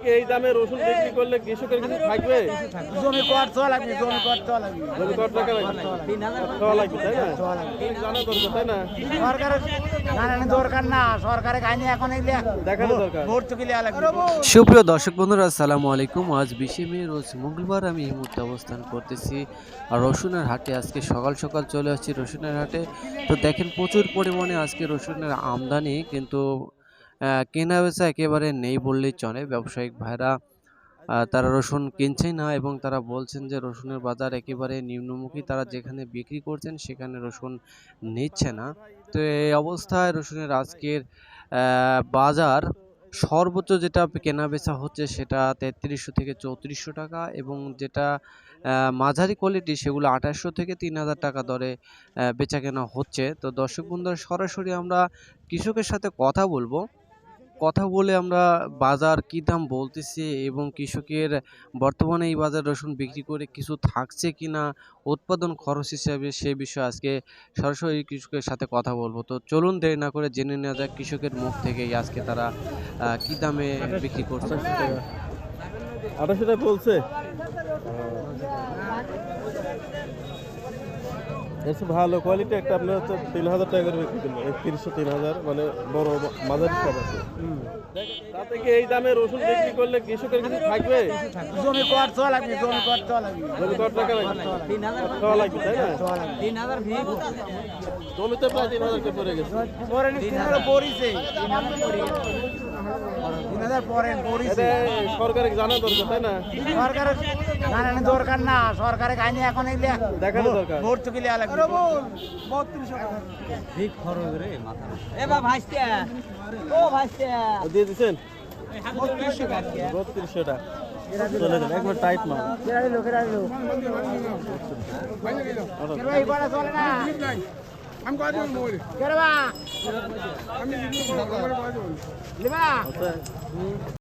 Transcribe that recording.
এই দামে রসুন বিক্রি করলে কৃষকের কিছু থাকবে? জমি কর লাগবে জমি কর লাগবে। জমি কত টাকা লাগবে? লাগবে। তাই না? জানা দরকার তাই না? সরকারের জানানি দরকার না। সরকারের কাহিনী এখন দেখানো দরকার। ভোট চুকি লাগবে। সুপ্রিয় দর্শক বন্ধুরা আসসালামু আলাইকুম। আজ বিশে মে রোজ মঙ্গলবার আমি এই মুহূর্তে অবস্থান করতেছি। আর রসুনের হাটে আজকে সকাল সকাল চলে আসছি রসুনের হাটে। তো দেখেন প্রচুর পরিমাণে আজকে রসুনের আমদানি কিন্তু কেনা বেচা একেবারে নেই বললেই চলে। ব্যবসায়িক ভাইরা তারা রসুন কিনছেই না এবং তারা বলছেন যে রসুনের বাজার একেবারে নিম্নমুখী। তারা যেখানে বিক্রি করছেন সেখানে রসুন নিচ্ছে না। তো এই অবস্থায় রসুনের আজকের বাজার সর্বোচ্চ যেটা কেনা বেচা হচ্ছে সেটা তেত্রিশশো থেকে চৌত্রিশশো টাকা এবং যেটা মাঝারি কোয়ালিটি সেগুলো আঠাশশো থেকে তিন হাজার টাকা দরে বেচা কেনা হচ্ছে। তো দর্শক বন্ধুরা, সরাসরি আমরা কৃষকের সাথে কথা বলব। কথা বলে আমরা বাজার কী দাম বলতেছে এবং কৃষকের বর্তমানে এই বাজার রসুন বিক্রি করে কিছু থাকছে কি না উৎপাদন খরচ হিসাবে সে বিষয়ে আজকে সরাসরি কৃষকের সাথে কথা বলব। তো চলুন দেরি না করে জেনে নেওয়া যাক কৃষকের মুখ থেকেই আজকে তারা কি দামে বিক্রি করছে। আঠাশশো টাকা বলছে? চেয়ে ভালো কোয়ালিটি একটা আপনার হচ্ছে তিন হাজার টাকা করে বিক্রি করবেন একত্রিশশো তিন হাজার মানে বড় মাঝারি সব আছে। তাতে কি এই দামে রসুন বিক্রি করলে কৃষকের কিছু থাকবে? জমি কর চলা লাগবে জমি কর চলা লাগবে। জমি কত টাকা লাগবে? খাওয়া লাগবে। তাই না? লাগবে। জমিতে প্রায় তিন হাজার পড়ে গেছে। পরে তিন হাজার পড়িছে তিন হাজার পরে পড়িছে এটা সরকারের জানা দরকার তাই না? সরকারের জানানি দরকার না। সরকারের কাহিনী এখন এগুলো দেখানো দরকার। ভোট চুকি লিয়া লাগবে দিয়ে দিচ্ছেন বত্রিশশো টাকা। চলে যান একবার টাইট মাল কেরালি লোক কেরালি লোক কেরালি বড় চলে না। কেরবা। লিবা।